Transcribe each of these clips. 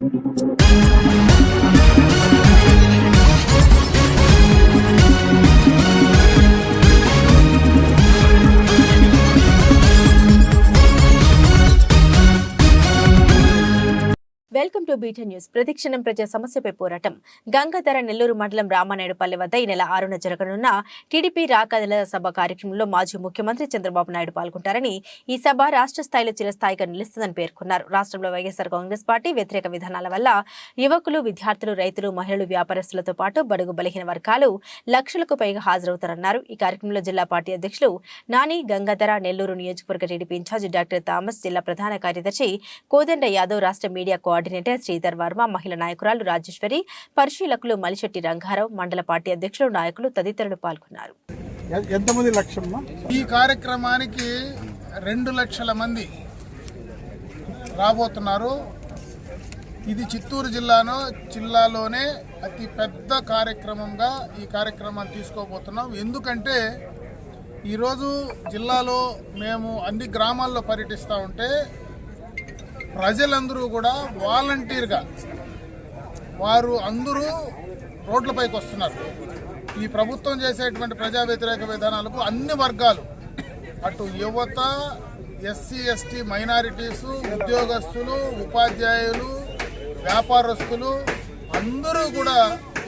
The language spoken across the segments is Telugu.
Thank you. Welcome to BT news. ప్రతిక్షణం ప్రజా సమస్యపై పోరాటం. గంగాధర నెల్లూరు మండలం రామానాయుడుపల్లి వద్ద ఈ నెల ఆరున జరగనున్న టీడీపీ రాకదల సభ కార్యక్రమంలో మాజీ ముఖ్యమంత్రి చంద్రబాబు నాయుడు పాల్గొంటారని ఈ సభ రాష్ట్ర స్థాయిలో చిరస్థాయిగా నిలుస్తుందని పేర్కొన్నారు. రాష్ట్రంలో వైఎస్ఆర్ కాంగ్రెస్ పార్టీ వ్యతిరేక విధానాల వల్ల యువకులు విద్యార్థులు రైతులు మహిళలు వ్యాపారస్తులతో పాటు బడుగు బలహీన వర్గాలు లక్షలకు పైగా హాజరవుతారన్నారు. ఈ కార్యక్రమంలో జిల్లా పార్టీ అధ్యక్షులు నాని గంగాధర నెల్లూరు నియోజకవర్గ టీడీపీ ఇన్ఛార్జి డాక్టర్ థామస్ జిల్లా ప్రధాన కార్యదర్శి కోదండ యాదవ్ రాష్ట్ర మీడియా కోఆర్డినేటర్ శ్రీధర్ వర్మ మహిళా నాయకురాలు రాజేశ్వరి పరిశీలకులు మలిశెట్టి రంగారావు మండల పార్టీ అధ్యక్షులు నాయకులు తదితరులు పాల్గొన్నారు. ఎంతమంది లక్ష్యమ్మా ఈ కార్యక్రమానికి రెండు లక్షల మంది రాబోతున్నారు. ఇది చిత్తూరు జిల్లాను జిల్లాలోనే అతి పెద్ద కార్యక్రమంగా ఈ కార్యక్రమాన్ని తీసుకోబోతున్నాం. ఎందుకంటే ఈరోజు జిల్లాలో మేము అన్ని గ్రామాల్లో పర్యటిస్తూ ఉంటే ప్రజలందరూ కూడా వాలంటీర్గా వారు అందరూ రోడ్లపైకి వస్తున్నారు. ఈ ప్రభుత్వం చేసేటువంటి ప్రజా వ్యతిరేక విధానాలకు అన్ని వర్గాలు అటు యువత ఎస్సీ ఎస్టీ మైనారిటీసు ఉద్యోగస్తులు ఉపాధ్యాయులు వ్యాపారస్తులు అందరూ కూడా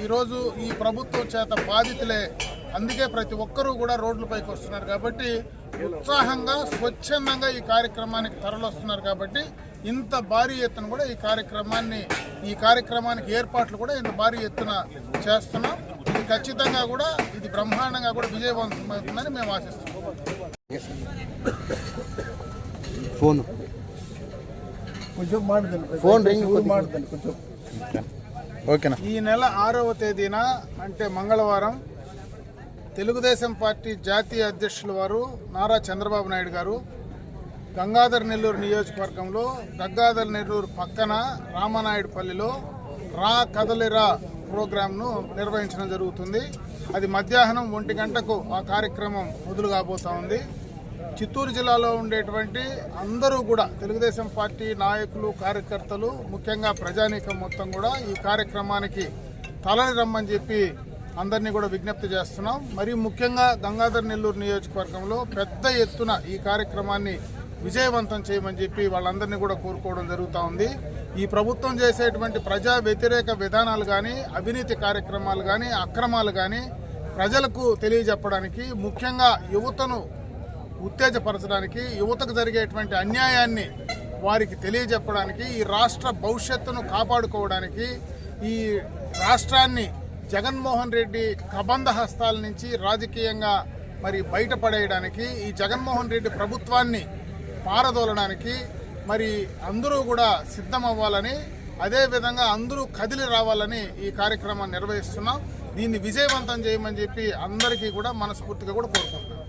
ఈరోజు ఈ ప్రభుత్వం చేత బాధితులే అందుకే ప్రతి ఒక్కరూ కూడా రోడ్లపైకి వస్తున్నారు కాబట్టి ఉత్సాహంగా స్వచ్ఛందంగా ఈ కార్యక్రమానికి తరలిస్తున్నారు కాబట్టి ఇంత భారీ ఎత్తున కూడా ఈ కార్యక్రమాన్ని ఈ కార్యక్రమానికి ఏర్పాట్లు కూడా ఇంత భారీ ఎత్తున చేస్తున్నాం. ఇది ఖచ్చితంగా కూడా ఇది బ్రహ్మాండంగా కూడా విజయవంతమవుతుందని మేము ఆశిస్తున్నాం. ఫోన్. కొంచెం మాట్లాడండి. ఫోన్ రింగ్ ఊరు మాట్లాడండి కొంచెం. ఓకేనా. ఈ నెల ఆరవ తేదీన అంటే మంగళవారం తెలుగుదేశం పార్టీ జాతీయ అధ్యక్షుల వారు నారా చంద్రబాబు నాయుడు గారు గంగాధర్ నెల్లూరు నియోజకవర్గంలో గంగాధర్ నెల్లూరు పక్కన రామనాయుడుపల్లిలో రా కదలిరా ప్రోగ్రాంను నిర్వహించడం జరుగుతుంది. అది మధ్యాహ్నం ఒంటి గంటకు ఆ కార్యక్రమం మొదలు కాబోతా ఉంది. చిత్తూరు జిల్లాలో ఉండేటువంటి అందరూ కూడా తెలుగుదేశం పార్టీ నాయకులు కార్యకర్తలు ముఖ్యంగా ప్రజానీకం మొత్తం కూడా ఈ కార్యక్రమానికి తలని రమ్మని చెప్పి అందరినీ కూడా విజ్ఞప్తి చేస్తున్నాం. మరి ముఖ్యంగా గంగాధర్ నెల్లూరు నియోజకవర్గంలో పెద్ద ఎత్తున ఈ కార్యక్రమాన్ని విజయవంతం చేయమని చెప్పి వాళ్ళందరినీ కూడా కోరుకోవడం జరుగుతూ ఉంది. ఈ ప్రభుత్వం చేసేటువంటి ప్రజా వ్యతిరేక విధానాలు కానీ అవినీతి కార్యక్రమాలు కానీ అక్రమాలు కానీ ప్రజలకు తెలియజెప్పడానికి ముఖ్యంగా యువతను ఉత్తేజపరచడానికి యువతకు జరిగేటువంటి అన్యాయాన్ని వారికి తెలియజెప్పడానికి ఈ రాష్ట్ర భవిష్యత్తును కాపాడుకోవడానికి ఈ రాష్ట్రాన్ని జగన్మోహన్ రెడ్డి కబంధ హస్తాల నుంచి రాజకీయంగా మరి బయటపడేయడానికి ఈ జగన్మోహన్ రెడ్డి ప్రభుత్వాన్ని పారదోలడానికి మరి అందరూ కూడా సిద్ధమవ్వాలని అదేవిధంగా అందరూ కదిలి రావాలని ఈ కార్యక్రమాన్ని నిర్వహిస్తున్నాం. దీన్ని విజయవంతం చేయమని చెప్పి అందరికీ కూడా మనస్ఫూర్తిగా కూడా కోరుకుంటున్నాం.